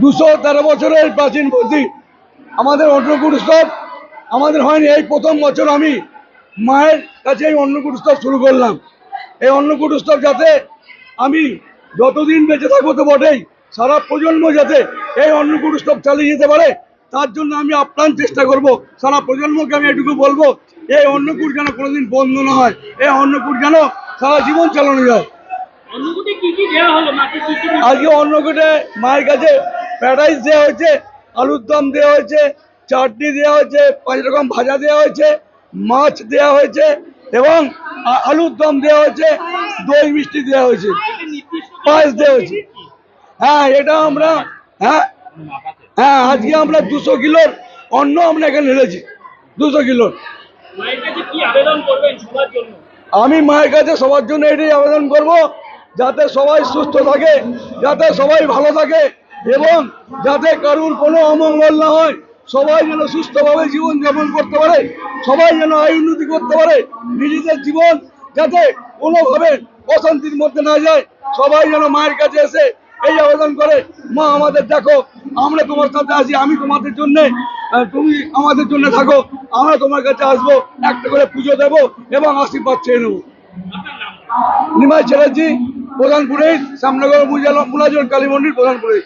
দুশো তেরো বছরের প্রাচীন মন্দির আমাদের অন্নকূট উৎসব আমাদের হয়নি। এই প্রথম বছর আমি মায়ের কাছে এই অন্নকূট উৎসব শুরু করলাম। এই অন্নকূট উৎসব যাতে আমি যতদিন বেঁচে থাকব তো বটেই সারা প্রজন্ম যাতে এই অন্নকূট উৎসব চালিয়ে যেতে পারে তার জন্য আমি আপ্রাণ চেষ্টা করব। সারা প্রজন্মকে আমি এটুকু বলব এই অন্নকূট যেন কোনোদিন বন্ধ না হয় এই অন্নকূট যেন সারা জীবন চালানো যায়। আজকে অন্নকূটে মায়ের কাছে প্যারাডাইস দেওয়া হয়েছে আলুর দম দেওয়া হয়েছে চাটনি দেওয়া হয়েছে পাঁচ রকম ভাজা দেওয়া হয়েছে মাছ দেওয়া হয়েছে এবং আলুর দম দেওয়া হয়েছে দই মিষ্টি দেওয়া হয়েছে পায়েস দেওয়া হয়েছে। হ্যাঁ এটা আমরা হ্যাঁ হ্যাঁ আজকে আমরা দুশো কিলোর অন্ন আমরা এখানে ঢেলেছি দুশো কিলোর। আমি মায়ের কাছে সবার জন্য এটাই আবেদন করব যাতে সবাই সুস্থ থাকে যাতে সবাই ভালো থাকে। এবং যাতে কারুর কোনো অমঙ্গল না হয়, সবাই যেন সুস্থভাবে জীবন যাপন করতে পারে, সবাই যেন আয় উন্নতি করতে পারে, নিজেদের জীবন যাতে কোনোভাবে অশান্তির মধ্যে না যায়, সবাই যেন মায়ের কাছে এসে এই আবেদন করে, মা, আমাদের দেখো, আমরা তোমার সাথে আছি, আমি তোমাদের জন্য তুমি আমাদের জন্য থাকো, আমরা তোমার কাছে আসব, একটা করে পুজো দেবো এবং আশীর্বাদ চেয়ে নেব। নিমাই চ্যাটার্জি প্রধানপুরে শ্যামনগর মুজাল মুলাজন কালী মন্দির প্রধানপুরে